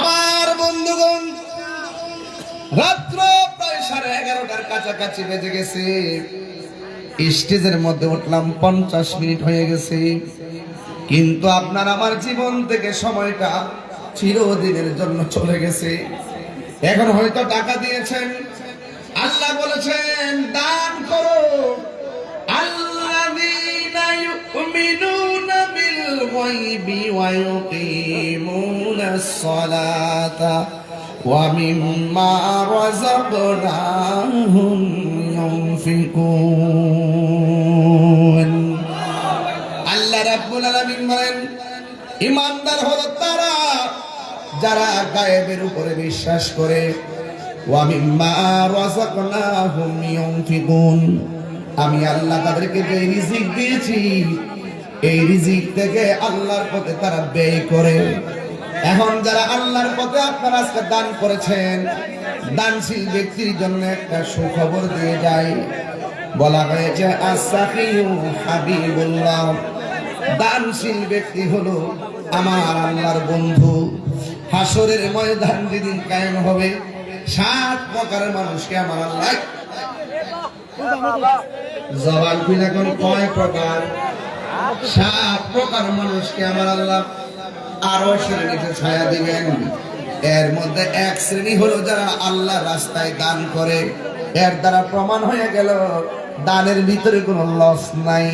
আমার বন্ধুগণ, রাত্র প্রায় সাড়ে এগারোটার কাছাকাছি বেজে গেছে। স্টেজের মধ্যে উঠলাম, পঞ্চাশ মিনিট হয়ে গেছে। কিন্তু আপনার আমার জীবন থেকে সময়টা চিরদিনের জন্য চলে গেছে। এখন হয়তো টাকা দিয়েছেন, আল্লাহ বলেছেন, দান করো। يؤمنون بالغيب ويقيمون الصلاة ومما رزقناهم ينفقون আল্লাহ রাব্বুল আলামিন বলেন ইমানদার হলো তারা যারা গায়েবের উপরে বিশ্বাস করে ওয়া মিম্মা রাযাকনাহুম ইউনফিকুন আমি আল্লাহ তাদেরকে যে রিজিক দিয়েছি, এই রিজিক থেকে আল্লাহর পথে তারা ব্যয় করে। এখন যারা আল্লাহর পথে আপনারা আজকে দান করেছেন, দানশীল ব্যক্তির জন্য একটা সুখবর দিয়ে যায় বলা হয়েছে দানশীল ব্যক্তি হলো আমার আল্লাহর বন্ধু। হাসরের ময়দান যেদিন কায়েম হবে, সাত প্রকারের মানুষকে আমার আল্লাহ জবান খুলে এখন কয় প্রকার? সাত প্রকার মানুষকে আমার আল্লাহ আরও শ্রেণীতে ছায়া দিবেন। এর মধ্যে এক শ্রেণি হলো যারা আল্লাহ রাস্তায় দান করে। এর দ্বারা প্রমাণ হয়ে গেল, দানের ভিতরে কোনো লস নাই।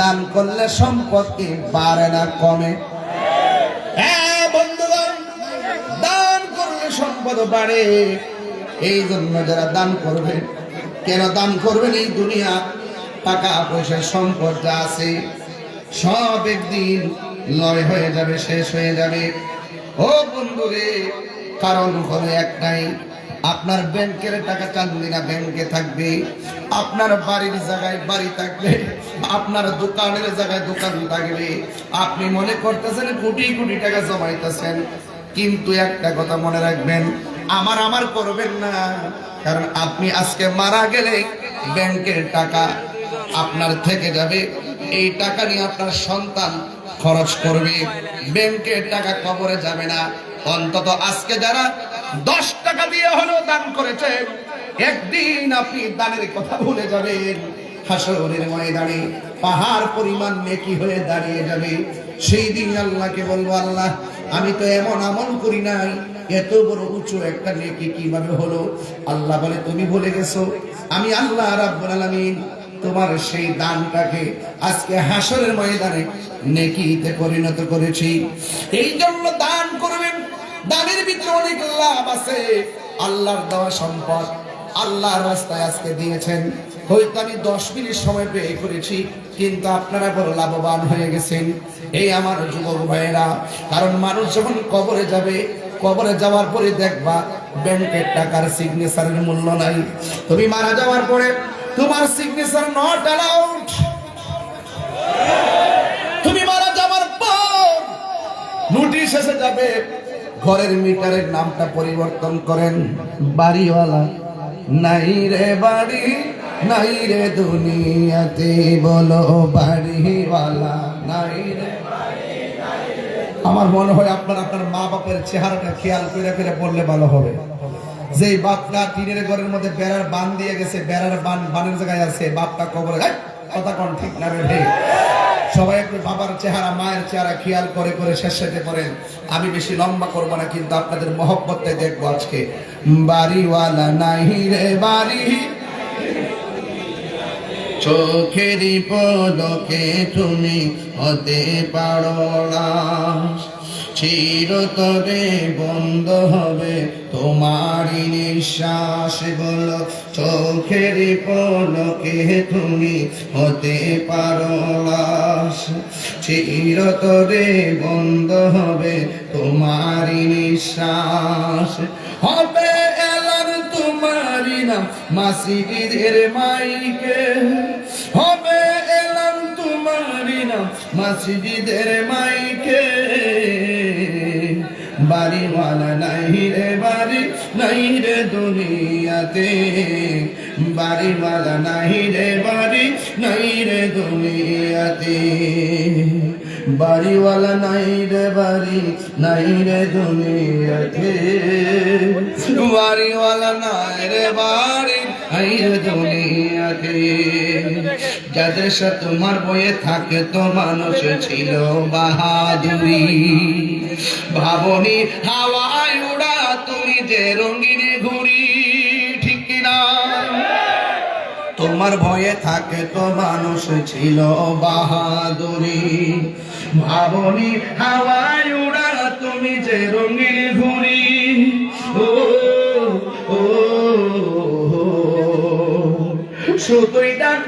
দান করলে সম্পদ কি বাড়ে না কমে? দান করলে সম্পদ বাড়ে। এই জন্য যারা দান করবেন কেন দান করবেন এই দুনিয়া? টাকা পয়সা সম্পদ যা আছে, সব একদিন লয় হয়ে যাবে, শেষ হয়ে যাবে। ও বন্ধুরে, কারণ হলো একটাই, আপনার ব্যাংকের টাকা চান্দিনা ব্যাংকে থাকবে। আপনার বাড়ির জায়গায় বাড়ি থাকবে, আপনার দোকানের জায়গায় দোকান থাকবে। আপনি মনে করতেছেন কোটি কোটি টাকা জমাইতেছেন, কিন্তু একটা কথা মনে রাখবেন, আমার আমার করবেন না। কারণ আপনি আজকে মারা গেলে ব্যাংকের টাকা আপনার থেকে যাবে। এই টাকা নিয়ে আপনার সন্তান খরচ করবে। ব্যাংকের টাকা কবরে যাবে না। অন্তত আজকে যারা দশ টাকা দিয়ে হলেও দান করেছে, একদিন আপনি দানের কথা ভুলে যাবেন। হাসরের ময়দানে পাহাড় পরিমাণ নেকি হয়ে দাঁড়িয়ে যাবে। সেই দিন আল্লাহকে বলব, আল্লাহ, আমি তো এমন আমল করি নাই এত বড় উঁচু একটা নেকি কীভাবে হলো? আল্লাহ বলে, তুমি ভুলে গেছো। আমি আল্লাহ রাব্বুল আলামিন তোমার সেই দানটাকে আজকে হাসরের ময়দানে নেকিতে পরিণত করেছি। এই জন্য দান করবেন। দানের ভিতরে অনেক লাভ আছে। আল্লাহর দেওয়া সম্পদ আল্লাহর রাস্তায় আজকে দিয়েছেন। হয়তো আমি দশ মিনিট সময় পেয়ে করেছি, কিন্তু আপনারা বড় লাভবান হয়ে গেছেন। এই আমার যুবক ভাইয়েরা, কারণ মানুষ যখন কবরে যাবে কবরে যাওয়ার পরে দেখবা ব্যাংকের টাকার সিগনেচারের মূল্য নাই। তুমি মারা যাওয়ার পরে তোমার সিগনেচার নট অ্যালাউড তুমি মারা যাওয়ার পর নোটিশ এসে যাবে, ঘরের মিটারের নামটা পরিবর্তন করেন। বাড়িওয়ালা, নাই রে বাড়ি, নাই রে দুনিয়াতে বলো বাড়িওয়ালা, নাই রে আমার মনে হয় আপনার আপনার মা বাপের চেহারাটা খেয়াল করে করে পড়লে ভালো হবে। যে বাপটা টিনের ঘরের মধ্যে বেড়ার বান দিয়ে গেছে, বেড়ার বান বানের জায়গায় আছে, বাপটা কবরে কথা কোন ঠিক না ভাই? সবাই একটু বাবার চেহারা, মায়ের চেহারা খেয়াল করে করে শেষ শেষে করেন আমি বেশি লম্বা করব না, কিন্তু আপনাদের মহব্বতটাই দেখব আজকে। বাড়িওয়ালা নাহি রে বাড়ি। চোখেরই পলকে তুমি হতে পারো না। চিরতরে বন্ধ হবে তোমারই নিঃশ্বাস বলো, চোখের পলকে তুমি হতে পারো না। চিরতরে বন্ধ হবে তোমারই নিঃশ্বাস হবে মাসিদের মাইকে হবে এলাম তোমারই নাম মাসিদের মাইকে বাড়িওয়ালা নাই রে, বাড়ি নাই রে দুনিয়াতে। বাড়িওয়ালা নাই রে, বাড়ি নাই রে দুনিয়াতে। বাড়িওয়ালা নাই রে, বাড়ি নাই রে দুনিয়াতে। বাড়িওয়ালা নাই রে, বাড়ি যাদের সাথে তোমার বয়ে থাকে তো মানুষ ছিল বাহাদুরি। ভাবনি হাওয়ায় উড়া তুমি যে রঙিন ঘুরি ঠিক কিনা? তোমার ভয়ে থাকে তো মানুষ ছিল বাহাদুরি। ভাবনি হাওয়ায় উড়া তুমি যে রঙিন ঘুরি ও শুধুই ডাক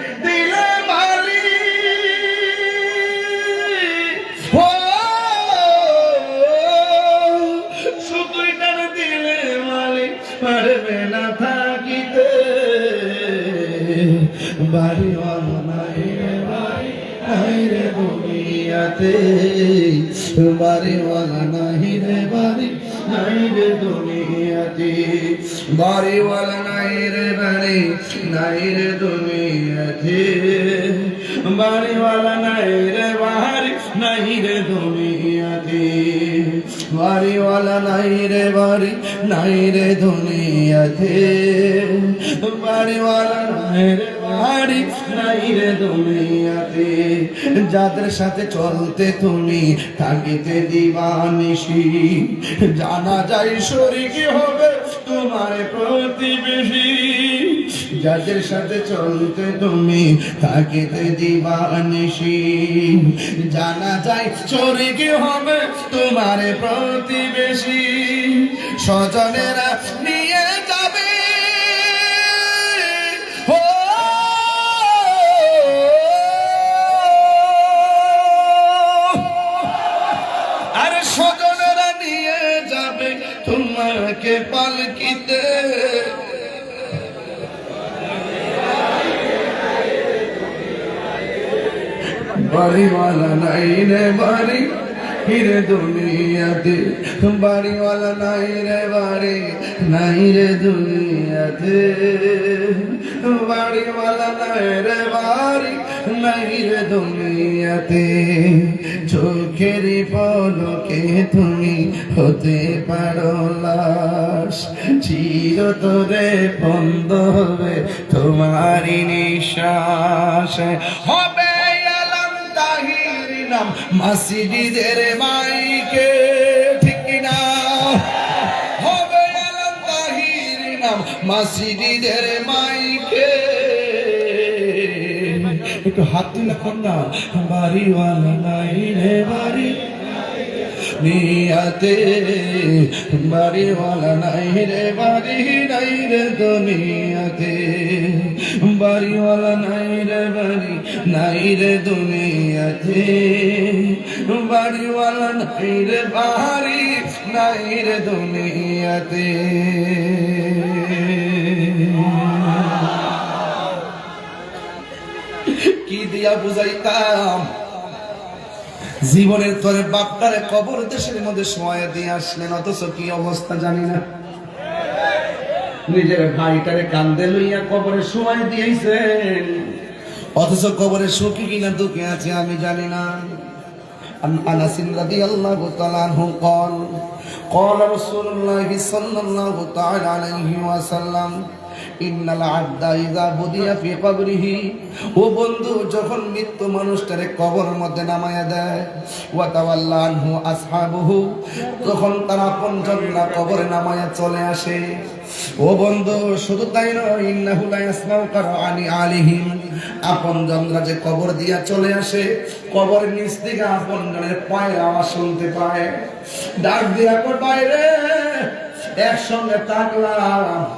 বাড়ি নাহি রে বাড়ি নাই রে দুনিয়াতে। বাড়িওয়ালা নাই রে বাড়ি নাই রে দুনিয়াতে। বাড়িওয়ালা নাই রে বাড়ি নাই রে দুনিয়াতে। বাড়িওয়ালা নাই রে বাড়ি নাই রে দুনিয়াতে। বাড়িওয়ালা নাই রে বাড়ি নাই রে দুনিয়াতে, যাদের সাথে চলতে তুমি থাকিতে দিবানিসি জানা যায় শরীকে হবে তোমার প্রতিবেশী। যাদের সাথে চলতে তুমি থাকিতে দিবানিসি জানা যায় শরীকে হবে তোমার প্রতিবেশী। স্বজনেরা বাড়িওয়ালা নাই রে বাড়ি। হিরে দুনিয়াতে বাড়িওয়ালা নাই রে বাড়ি। নাই রে দুনিয়াতে বাড়িওয়ালা নাই রে বাড়ি। নাই রে দুনিয়াতে চোখের পলকে তুমি হতে পারো লাশ। চির তোরে বন্ধ হবে তোমারই নিঃশ্বাস। হবে নাম মসজিদের মাইকে ঠিক না হবে তাহির নাম মসজিদের মাইকে। একটু হাত তুলে কন্যা বাড়িওয়ালা নাই রে বাড়ি। নিয়াতে বাড়িওয়ালা নাই রে, বাড়ি নাই রে দুনিয়াতে। বাড়িওয়ালা নাই রে, বাড়ি নাই রে দুনিয়াতে। বাড়িওয়ালা নাই রে, বাড়ি নাই রে দুনিয়াতে। কি দিয়া বুঝাইতাম? জীবনের তরে বাপটারে কবর দেশের মধ্যে সময় দিয়ে আসলেন অথচ কি অবস্থা জানি না নিজের ভাইটারে কান্দে লইয়া কবরে সময় দিয়েছেন অথচ কবরে সুখী কিনা দুঃখে আছে আমি জানি না عن انس رضي الله تعالى عنه قال قال رسول الله صلى الله تعالى عليه وسلم ও বন্ধু, যখন মৃত্যু মানুষটারে কবর মধ্যে দেয় তখন তারা কবরে চলে আসে। ও বন্ধু, শুধু তাই আলিহিম। আপনজনরা যে কবর দিয়া চলে আসে কবর নিচ থেকে আপনজনের পায়ের আওয়াজ শুনতে পায়। ডাক দিয়া কর বাইরে, একসঙ্গে তাকলাম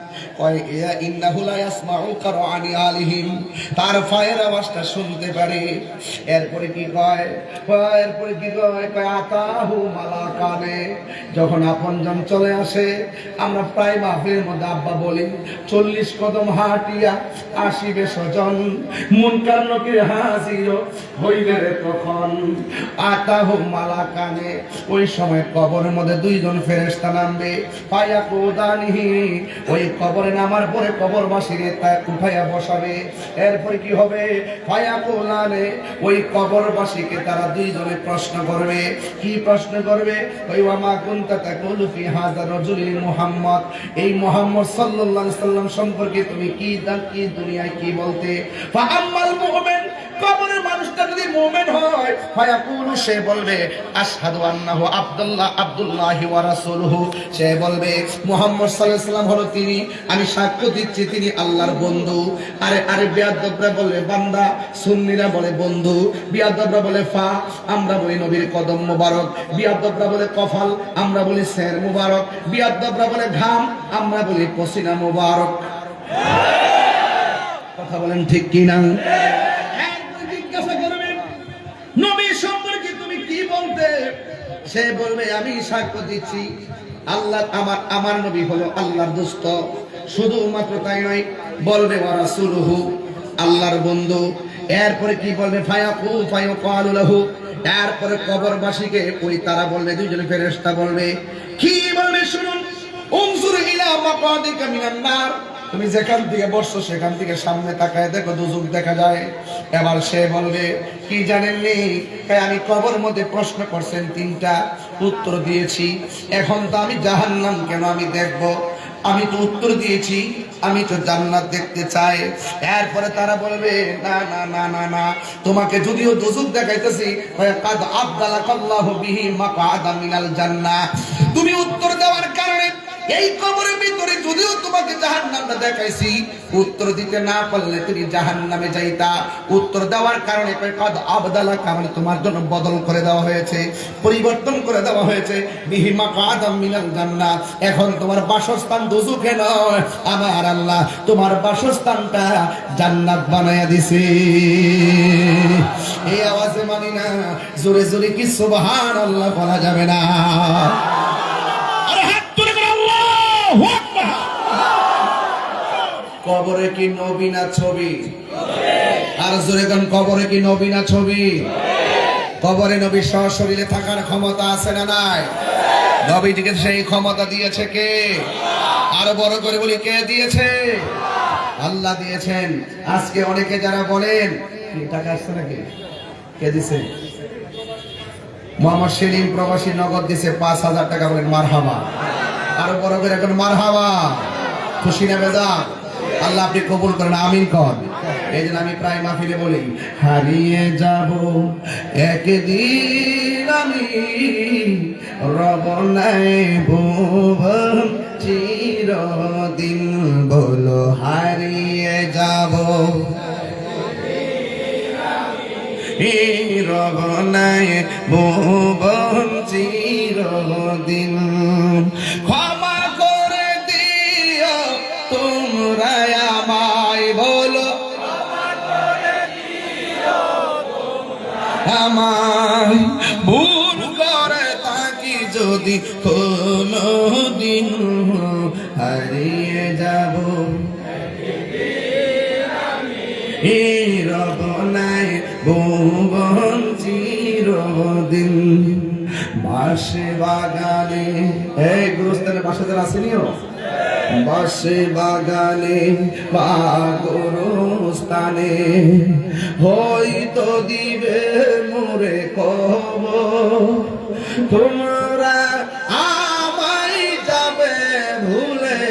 কয়, ইয়া ইন্নাহু চলে আসে, আমরা প্রায় মাহফিলের মধ্যে আব্বা বলি, চল্লিশ কদম হাঁটিয়া আসিবে স্বজন মুনকার নকির হাসির হইবে রে তখন। আতাহু মালাকানে, ওই সময় কবরের মধ্যে দুইজন ফেরেশতা নামবে, পায়া কোদানিহি? ওই কবরে নামার পরে কবর বাসিরে তা উঠাইয়া বসাবে। এরপরে কি হবে? ফায়া কোলানে ওই কবরবাসীকে তারা দুইজনে প্রশ্ন করবে। কি প্রশ্ন করবে? ওই আমা কুনতা তাকুলু ফি হাযা রাজুলিল মুহাম্মদ। এই মুহাম্মদ সাল্লাল্লাহু আলাইহি সাল্লাম সম্পর্কে তুমি কি দান কি দুনিয়ায় কি বলতে? ফা আম্মাল মুমিন আমি সাক্ষ্য দিচ্ছি তিনি আল্লাহর বন্ধু। আরে আরে, বিয়াদবরা বলে বান্দা, সুন্নিরা বলে বন্ধু। বিয়াদবরা বলে, ফা, আমরা বলি নবীর কদম মুবারক। বিয়াদবরা বলে, কফাল, আমরা বলি সের মুবারক। বিয়াদবরা বলে, ঘাম, আমরা বলি পসিনা মুবারক। কথা বলেন ঠিক কি সে বলবে, আমি সাক্ষ্য দিচ্ছি। আল্লাহ আমার আমার নবী হলো আল্লাহর দুস্থ শুধুমাত্র তাই নয়, বলবে ওরা সুলহু আল্লাহর বন্ধু। এরপরে কি বলবে? ফায়ু কালুলাহু এরপরে ওই তারা বলবে, দুইজন ফেরেশতা বলবে, কি বলবে শুনুন? উনজুর তুমি যেখান থেকে বসছো, সেখান থেকে সামনে তাকায় দেখো দুজুক দেখা যায়। এবার সে বলবে, কি জানেননি তাই আমি কবর মধ্যে প্রশ্ন করছেন, তিনটা উত্তর দিয়েছি। এখন তো আমি জাহান্নাম কেন আমি দেখব? আমি তো উত্তর দিয়েছি, আমি তো জান্নাত দেখতে চাই। এরপরে তারা বলবে, না না না না না, তোমাকে যদিও দুজুক দেখাইতেছি কাদ আব্দালাকাল্লাহু বিহি মাকাদা মিনাল জান্নাহ। তুমি উত্তর দেওয়ার কারণে এই কবরের ভিতরে যদিও তোমাকে জাহান নামটা দেখাইছি, উত্তর দিতে না পারলে তুমি জাহান নামে যাইতা। উত্তর দেওয়ার কারণে আবদালা কারণে তোমার জন্য বদল করে দেওয়া হয়েছে, পরিবর্তন করে দেওয়া হয়েছে। বিহিমা কাদাম মিনাল জান্নাত। এখন তোমার বাসস্থান দুজুকে নয়। আমার আল্লাহ তোমার বাসস্থানটা জান্নাত বানায়া দিছে। এই আওয়াজে মানি না, জোরে জোরে কি সুবহান আল্লাহ বলা যাবে না। আরে হাত তুলে করে আল্লাহু আকবার কবরে কি নবীনা ছবি? আর জোরে গান, কবরে কি নবীনা ছবি? কবরে নবী সহ শরীরে থাকার ক্ষমতা আছে না নাই? নবীজিকে সেই ক্ষমতা দিয়েছে কে? আরও বড় করে বলি, কে দিয়েছে? আল্লাহ দিয়েছেন। আজকে অনেকে যারা বলেন টাকা আসছে নাকি? কে দিছে? মোহাম্মদ সেলিম প্রবাসী নগদ দিছে পাঁচ হাজার টাকা বলেন মার হাবা আরও বড় করে এখন মার হাবা খুশি না বেদা আল্লাহ আপনি কবুল করেন, আমিন কর। এই জন্য আমি প্রায় মাহফিলে বলি, হারিয়ে যাব, একদিন আমি রব নাই ভুবন, চিরদিন বলো হারিয়ে যাব। রবনায় ভুবন, চিরদিন ক্ষমা করে দিও তোমরা আমায় বলো। আমায় ভুল যদি কোনো দিন হারিয়ে যাব। রবনায় ভুবন চিরদিন। বাসে বাগানে এই গুরুস্থানে বাসা যারা আসেনিও বাসে বাগানে, বা স্থানে হয়তো দিবে মোরে কব তোমরা আমায় যাবে ভুলে,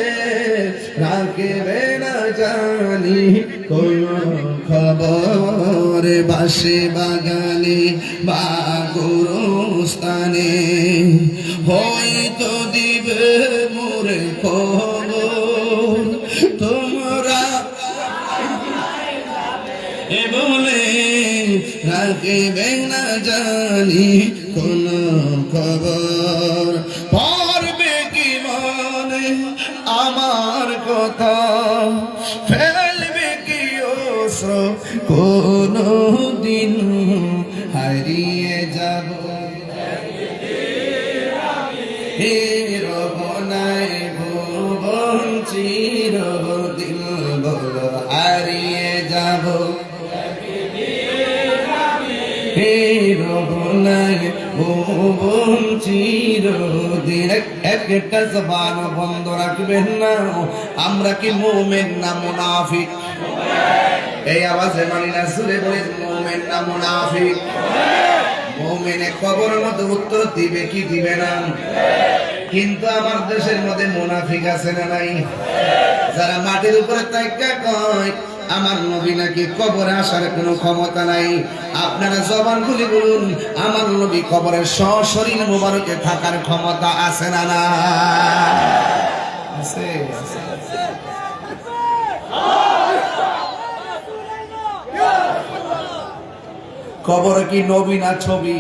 রাখবে না জানি কোন খবর। বাসে বাগানে, বা স্থানে হয়তো দিবে মোরে খবর। রাখবে না জানি কোন খবর? পড়বে কি মনে আমার কথা? ফেলবে কি অস্ত্র কোনো দিন? হারিয়ে যাব। হে রবনায় ভুবন চিরদিন। বলো আমরা কি মোমেন না মুনাফিক? এই আওয়াজে মানি না, সুরে বলে, মোমেন না মুনাফিক। মোমেনে কবরের মধ্যে উত্তর দিবে কি দিবে না। কিন্তু আমার দেশের মধ্যে মুনাফিক আছে না নাই? যারা মাটির উপরে তাইকা কয় আমার নবী নাকি কবরে আসার কোনো ক্ষমতা নাই। আপনারা জবান খুলে বলুন, আমার নবী কবরের সশরীর মোবারকে থাকার ক্ষমতা আছে না না আছে। কবরে কি নবী না ছবি?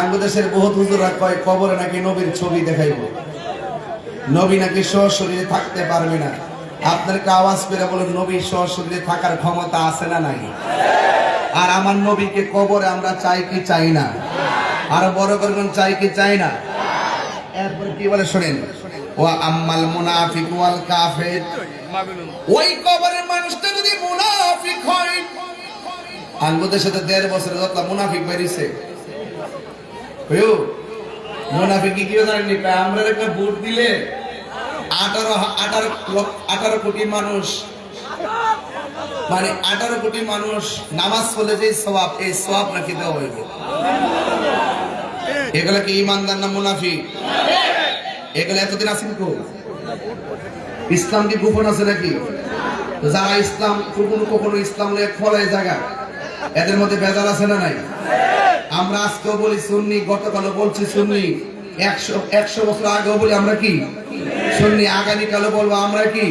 আঙ্গদেশের বহুত হুজুরা কয়, কবরে নাকি নবীর ছবি দেখাইব। নবী নাকি সশরীরে থাকতে পারবে না। আপনাকে আওয়াজ করে বলুন নবী সশরীরে থাকার ক্ষমতা আছে না নাই? আর আমার নবীকে কবরে আমরা চাই কি চাই না? আরও বড় করবেন চাই কি চাই না? এরপর কি বলে শোনেন? ওয়া আম্মাল মুনাফিক ওয়াল কাফির। ওই কবরের মানুষটা যদি মুনাফিক হয়, আঙ্গুদের সাথে দেড় বছরে যত মুনাফিক বেরিয়েছে। মুনাফিক কি কি প্রায় আমরা একটা ভোট দিলে আঠারো কোটি মানুষ। মানে আঠারো কোটি মানুষ নামাজ পড়লে যে সবাব এই সবাব নাকি দেওয়া হইবে। এগুলা কি ইমানদার না মুনাফিক? এগুলো এতদিন আছেন কো? ইসলাম কি গোপন আছে নাকি? যারা ইসলাম, কখনো কখনো ইসলাম নিয়ে জায়গা। এদের মধ্যে বেজাল আছে না নাই? আমরা আজকেও বলি সুন্নি, গতকালও বলছি সুন্নি। একশো একশো বছর আগেও বলি আমরা কি? সুন্নি আগামীকালও বলব আমরা কি?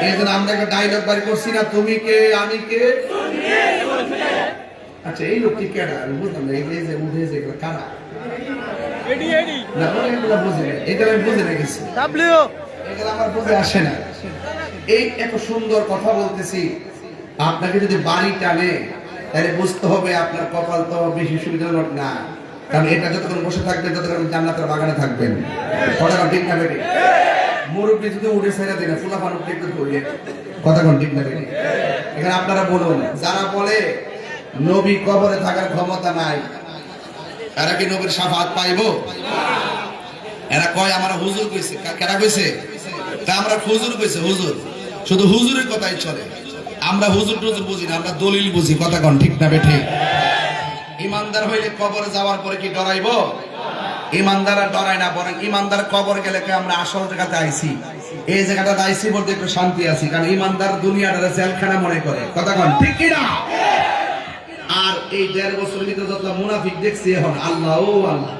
এই জন্য আমরা একটা ডায়লগ বাড়ি করছি না তুমি কে আমি কে? আচ্ছা এই লোকটি কেডা? আমি বুঝলাম না এই যে- উঠে যে কারা? আপনাকে যদি বাড়ি টানে তাহলে বুঝতে হবে আপনার কপাল তো বেশি সুবিধাজনক না। কারণ এটা যতক্ষণ বসে থাকবেন ততক্ষণ জান্নাতের বাগানে থাকবেন। ঠিক না মুরব্বী উঠে ছেড়ে দিন ফুলা ফানুক ধরিয়ে কথাক্ষণ ঠিক না এখানে আপনারা বলুন, যারা বলে নবী কবরে থাকার ক্ষমতা নাই, এরা কি নবীর সাফাত পাইবো? এরা কয়, আমার হুজুর কইছে। কেরা কইছে? তা আমরা হুজুর কইছে, হুজুর। শুধু হুজুরের কথাই চলে। আমরা হুজুর টুজুর বুঝি না, আমরা দলিল বুঝি, কথা কন ঠিক না বেঠে? ইমানদার হইলে কবরে যাওয়ার পরে কি ডরাইবো? ইমানদার ডরাই না, বরং ইমানদার কবর গেলে আমরা আসল জায়গাতে আইছি? এই জায়গাটাতে আইছি বলতে একটু শান্তি আছি, কারণ ইমানদার দুনিয়াটা জেলখানা মনে করে। কথা কন, ঠিক কি না? আর এই দেড় বছর ভিতরে যত মুনাফিক দেখছি এখন, আল্লাহ, ও আল্লাহ,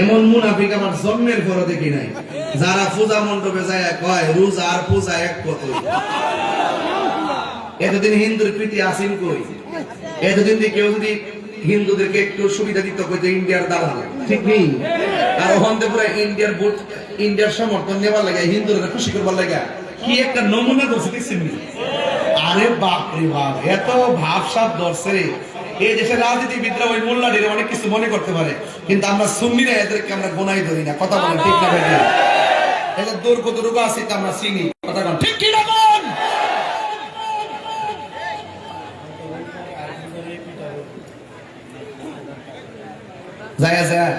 এমন মুনাফিক আমার জন্মের পর দেখি নাই। যারা পূজা মণ্ডপে যায়, কয়, রোজা আর পূজা এক কত? এতদিন হিন্দুর প্রীতি আসিন কই? এতদিন কেউ যদি হিন্দুদেরকে একটু সুবিধা দিত, কইতে ইন্ডিয়ার দালাল। আর বাপ, এত রে। রাজনীতিবিদরা ওই অনেক কিছু মনে করতে পারে, কিন্তু আমরা সুন্নিরা এদেরকে আমরা গোনাই ধরি না। কথা বলে ঠিক না বেঠিক? এদের দূর কতটুকু আছে আমরা চিনি। কথা ঠিক কি না বল যায় যায়।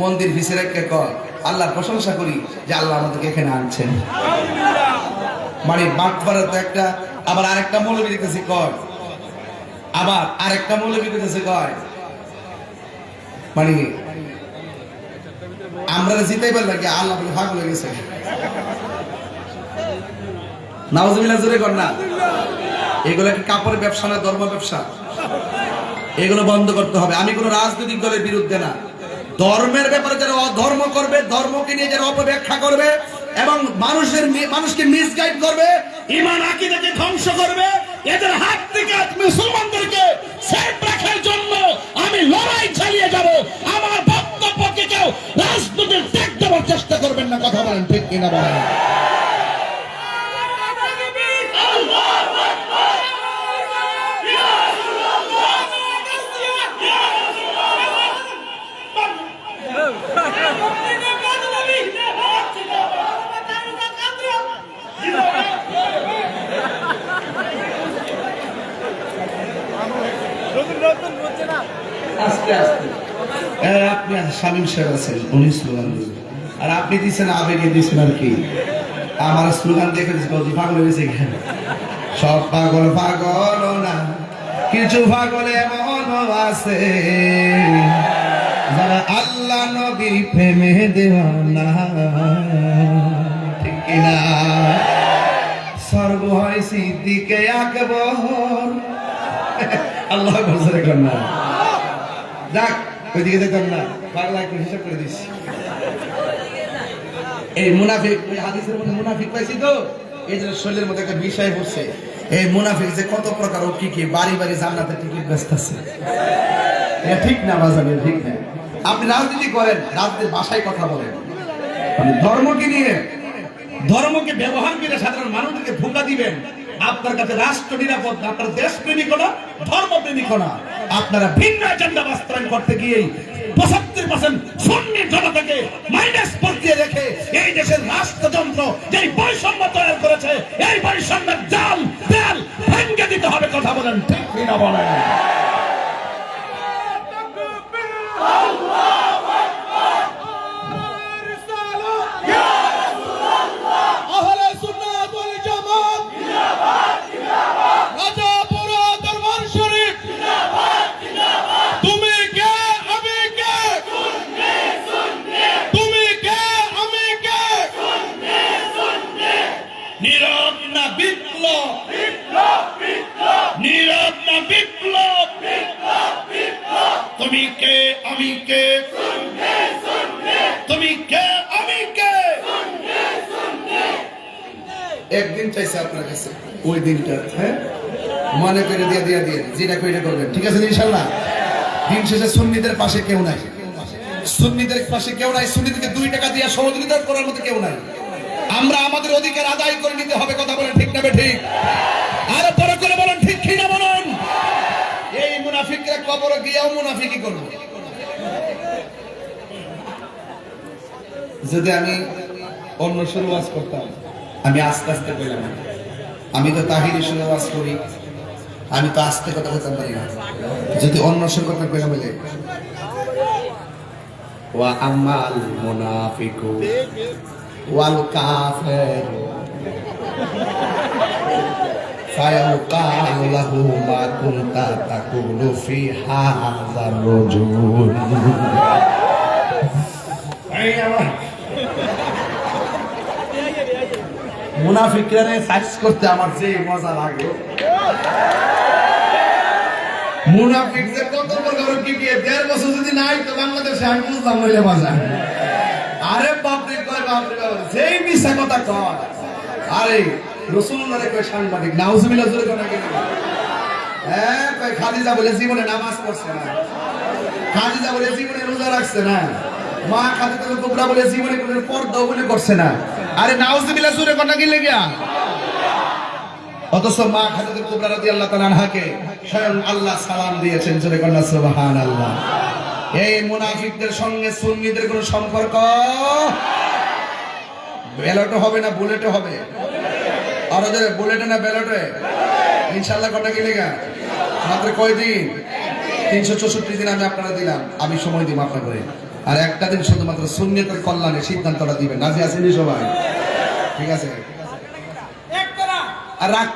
মন্দির ভিসে রেখে কর আল্লাহর প্রশংসা করি যে আল্লাহ আমাদেরকে এখানে আনছেন। মানে বাটপাড়া তো একটা, আবার আরেকটা মৌলবী দেখতেছি কয়? আবার আরেকটা মৌলবী দেখতেছি কয়? মানে আমরা জিতাইবার লাগে আল্লাহ বলে ভাগ হয়ে গেছে। নাওজবিল্লাহ, জোরে কর না। এগুলো কি কাপড়ের ব্যবসা না ধর্ম ব্যবসা? এগুলো বন্ধ করতে হবে। আমি কোনো রাজনৈতিক দলের বিরুদ্ধে না। ধর্মের ব্যাপারে যারা অধর্ম করবে, ধর্মকে নিয়ে যারা অপব্যাখ্যা করবে এবং মানুষের মানুষকে মিসগাইড করবে, ইমান আকিদাকে ধ্বংস করবে, এদের হাত থেকে মুসলমানদেরকে সেফ রাখার জন্য আমি লড়াই চালিয়ে যাব। আমার বক্তব্যকে কেউ রাজনীতির ত্যাগ দেওয়ার চেষ্টা করবেন না, কথা বলেন ঠিক কিনা বলেন? আস্তে আস্তে। আপনি শামীম সাহেব আছেন, উনি স্লোগান আর আপনি দিচ্ছেন আবেগে দিচ্ছেন আর কি। আমার স্লোগান দেখে পাগল হয়েছে এখানে সব পাগল পাগল না, কিছু পাগল এমন আছে। যারা আল্লাহ নবী প্রেমে দেওয়ানা, ঠিক কিনা? সর্ব হয় সিদ্দিকে আকবর। আল্লাহ বলছে কন্যা যাক, ওইদিকে দেখতাম না। একটু হিসাব করে এই মুনাফিক, ওই হাদিসের মধ্যে মুনাফিক পাইছি তো? এই যে শরীরের মধ্যে একটা বিষয় পড়ছে। এই মুনাফিক যে কত প্রকার ও কি কি, বাড়ি বাড়ি জান্নাতে টিকিট ঠিক না বাজারে ঠিক না। আপনি রাজনীতি করেন, রাজনীতির ভাষায় কথা বলেন। ধর্মকে নিয়ে, ধর্মকে ব্যবহার করে সাধারণ মানুষকে ধোকা দিবেন। আপনার কাছে রাষ্ট্র নিরাপদ না, আপনার দেশ প্রেমিক না, ধর্ম প্রেমিক না। আপনারা ভিন্ন এজেন্ডা বাস্তবায়ন করতে গিয়েই পঁচাত্তর পার্সেন্ট সন্নি জনতাকে মাইনাস দিয়ে রেখে এই দেশের রাষ্ট্রযন্ত্র যেই বৈষম্য তৈরি করেছে, এই বৈষম্যের জাল দেয়াল ভেঙ্গে দিতে হবে কথা বলেন, ঠিক কিনা বলেন? আহলে সুন্নাত ওয়াল জামাত রাজাপুর দরবার শরীফ তুমি কে আমি কে তুমি কে আমি কে নীরব না বিপ্লব নীরব না বিপ্লব তুমি কে আমি কে তুমি কে আমি কে চাইছে আপনার কাছে? ওই দিনটা হ্যাঁ? মনে করে দিয়ে দিয়ে দিয়ে, যেটা কইটা করবেন। ঠিক আছে, ইনশাল্লাহ? দিন শেষে সুন্নিদের পাশে কেউ নাই। সুন্নিদের পাশে কেউ নাই, সুন্নিদেরকে দুই টাকা দিয়ে সহযোগিতা করার মতো কেউ নাই। আমরা আমাদের অধিকার আদায় করে নিতে হবে কথা বলেন ঠিক না ঠিক আর পরে করে বলেন ঠিক কি না বলেন? এই মুনাফিকরা কবর গিয়েও মুনাফিকি করব। যদি আমি অন্য ওয়াজ করতাম আমি আস্তে আস্তে কইলাম আমি তো তাহিরি সুরে ওয়াজ করি আমি তো আস্তে কথা বলতে পারি না যদি অন্য সুর কথা কইলাম বলে ওয়া আমাল মুনাফিকু ওয়াল কাফির فيقال له ما كنت تقول في هذا الرجل মুনাফিকরা সাইজ করতে আমার যে মজা লাগে। মুনাফিক কত প্রকার কি দিয়ে দেড় বছর যদি নাই তো বাংলাদেশে আমি বুঝতাম নইলে মজা। আরে বাপরে, কয় বাপরে বাপ যেই মিশা কথা কয়। আরে রসুল্লাহ কয় সাংবাদিক, নাউজুবিল্লাহ জোরে কথা কি হ্যাঁ কয় খাদিজা বলে জীবনে নামাজ পড়ছে না। খাদিজা বলে জীবনে রোজা রাখছে না। মা খাদিজা কোবরা বলে, জীবনে কোনো পর্দাও বলে করছে না। আরে নাউজুবিল্লাহ, জোরে কথা কি লেগিয়া? অথচ মা খাদিজা কোবরা রাদিয়াল্লাহু তাআলা আনহাকে স্বয়ং আল্লাহ সালাম দিয়েছেন, জোরে কন্যা সুবহানাল্লাহ। এই মুনাফিকদের সঙ্গে সুন্নিদের কোনো সম্পর্ক? ব্যালটও হবে না, বুলেটও হবে? আর ওদের বুলেটে না ব্যালটে? ইনশাল্লাহ কটা কি লেগা মাত্র কয়দিন? তিনশো চৌষট্টি দিন আমি আপনারা দিলাম, আমি সময় দিব আপনাকে আর একটা দিন শুধুমাত্র সুন্নিতের কল্যাণে সিদ্ধান্তটা দিবে নাজি আসেনি সবাই? ঠিক আছে? আর রাখ